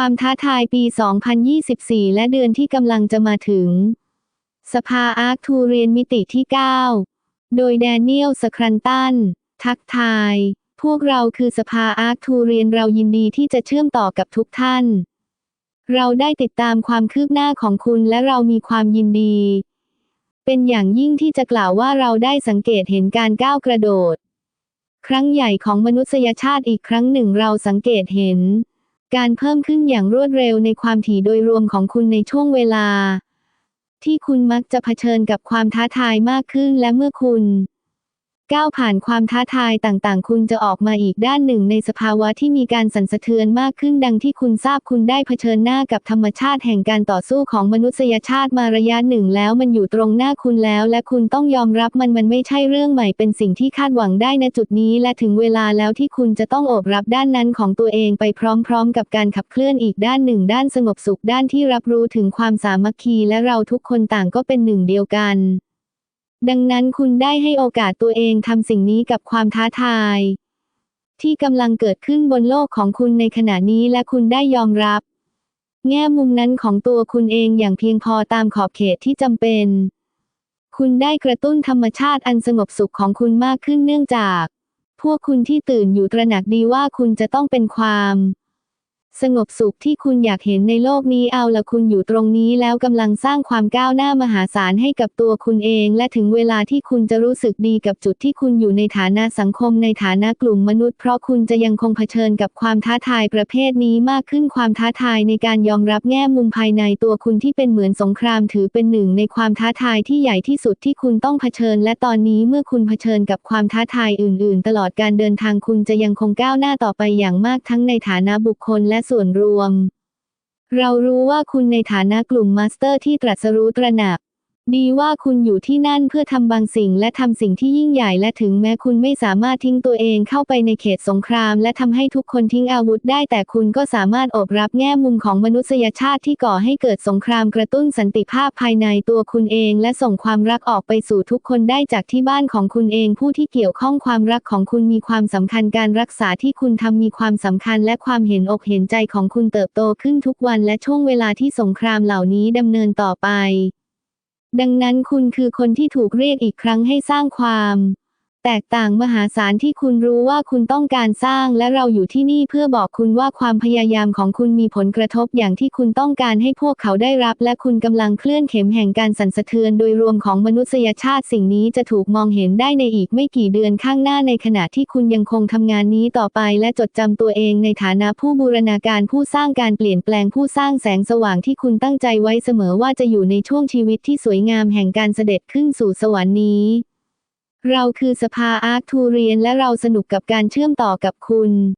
ความท้าทายปี 2024 และเดือนที่กำลังจะมาถึง สภาอาร์คทูเรียนมิติที่ 9 โดยแดเนียลสครันตัน ทักทาย พวกเราคือสภาอาร์คทูเรียนเรายินดีที่จะเชื่อมต่อกับทุกท่าน เราได้ติดตามความคืบหน้าของคุณและเรามีความยินดี เป็นอย่างยิ่งที่จะกล่าวว่าเราได้สังเกตเห็นการก้าวกระโดด ครั้งใหญ่ของมนุษยชาติอีกครั้งหนึ่งเราสังเกตเห็น การเพิ่มขึ้นอย่างรวดเร็วในความถี่โดยรวมของคุณในช่วงเวลา ที่คุณมักจะเผชิญกับความท้าทายมากขึ้นและเมื่อคุณ ก้าวผ่านความท้าทายต่างๆ คุณจะออกมาอีกด้านหนึ่งในสภาวะที่มีการสั่นสะเทือนมากขึ้นดังที่คุณทราบคุณได้เผชิญหน้ากับธรรมชาติแห่งการต่อสู้ของมนุษยชาติมาระยะหนึ่งแล้วมันอยู่ตรงหน้าคุณแล้ว และคุณต้องยอมรับมันมันไม่ใช่เรื่องใหม่เป็นสิ่งที่คาดหวังได้ณจุดนี้ และถึงเวลาแล้วที่คุณจะต้องโอบรับด้านนั้นของตัวเองไปพร้อม ๆ กับการขับเคลื่อนอีกด้านหนึ่ง ด้านสงบสุขด้านที่รับรู้ถึงความสามัคคีและเราทุกคนต่างก็เป็นหนึ่งเดียวกัน ดังนั้นคุณได้ให้โอกาสตัวเองทำสิ่งนี้กับความท้าทาย ที่กำลังเกิดขึ้นบนโลกของคุณในขณะนี้และคุณได้ยอมรับ แง่มุมนั้นของตัวคุณเองอย่างเพียงพอตามขอบเขตที่จำเป็น คุณได้กระตุ้นธรรมชาติอันสงบสุขของคุณมากขึ้นเนื่องจาก พวกคุณที่ตื่นอยู่ตระหนักดีว่าคุณจะต้องเป็นความ สงบสุขที่คุณอยากเห็นในโลกนี้เอาละคุณอยู่ตรงนี้แล้วกำลังสร้างความก้าวหน้ามหาศาลให้กับตัวคุณเอง และถึงเวลาที่คุณจะรู้สึกดีกับจุดที่คุณอยู่ในฐานะสังคมในฐานะกลุ่มมนุษย์ เพราะคุณจะยังคงเผชิญกับความท้าทายประเภทนี้มากขึ้นความท้าทายในการยอมรับแง่มุมภายในตัวคุณที่เป็นเหมือนสงครามถือเป็นหนึ่งในความท้าทายที่ใหญ่ที่สุดที่คุณต้องเผชิญ และตอนนี้เมื่อคุณเผชิญกับความท้าทายอื่น ๆ ตลอดการเดินทางคุณจะยังคงก้าวหน้าต่อไปอย่างมากทั้งในฐานะบุคคลและส่วนรวม เรารู้ว่าคุณในฐานะกลุ่มมาสเตอร์ที่ตรัสรู้ตระหนัก ดีว่าคุณอยู่ที่นั่นเพื่อทำบางสิ่งและทำสิ่งที่ยิ่งใหญ่และถึงแม้คุณไม่สามารถทิ้งตัวเองเข้าไปในเขตสงคราม และทำให้ทุกคนทิ้งอาวุธได้แต่คุณก็สามารถอบรับแง่มุมของมนุษยชาติที่ก่อให้เกิดสงครามกระตุ้นสันติภาพภายในตัวคุณเอง และส่งความรักออกไปสู่ทุกคนได้จากที่บ้านของคุณเอง ผู้ที่เกี่ยวข้องความรักของคุณมีความสำคัญการรักษาที่คุณทำมีความสำคัญและความเห็นอกเห็นใจของคุณเติบโตขึ้นทุกวันและช่วงเวลาที่สงครามเหล่านี้ดำเนินต่อไป ดังนั้นคุณคือคนที่ถูกเรียกอีกครั้งให้สร้างความ แตกต่างมหาศาลที่คุณรู้ว่าคุณต้องการสร้างและเราอยู่ที่นี่เพื่อบอกคุณว่าความพยายามของคุณมีผลกระทบอย่างที่คุณต้องการให้พวกเขาได้รับ และคุณกำลังเคลื่อนเข็มแห่งการสั่นสะเทือนโดยรวมของมนุษยชาติสิ่งนี้จะถูกมองเห็นได้ในอีกไม่กี่เดือนข้างหน้าในขณะที่คุณยังคงทำงานนี้ต่อไปและจดจำตัวเองในฐานะผู้บูรณาการผู้สร้างการเปลี่ยนแปลงผู้สร้างแสงสว่างที่คุณตั้งใจไว้เสมอว่าจะอยู่ในช่วงชีวิตที่สวยงามแห่งการเสด็จขึ้นสู่สวรรค์นี้ เราคือสภาอาร์ตทูเรียนและเราสนุกกับการเชื่อมต่อกับคุณ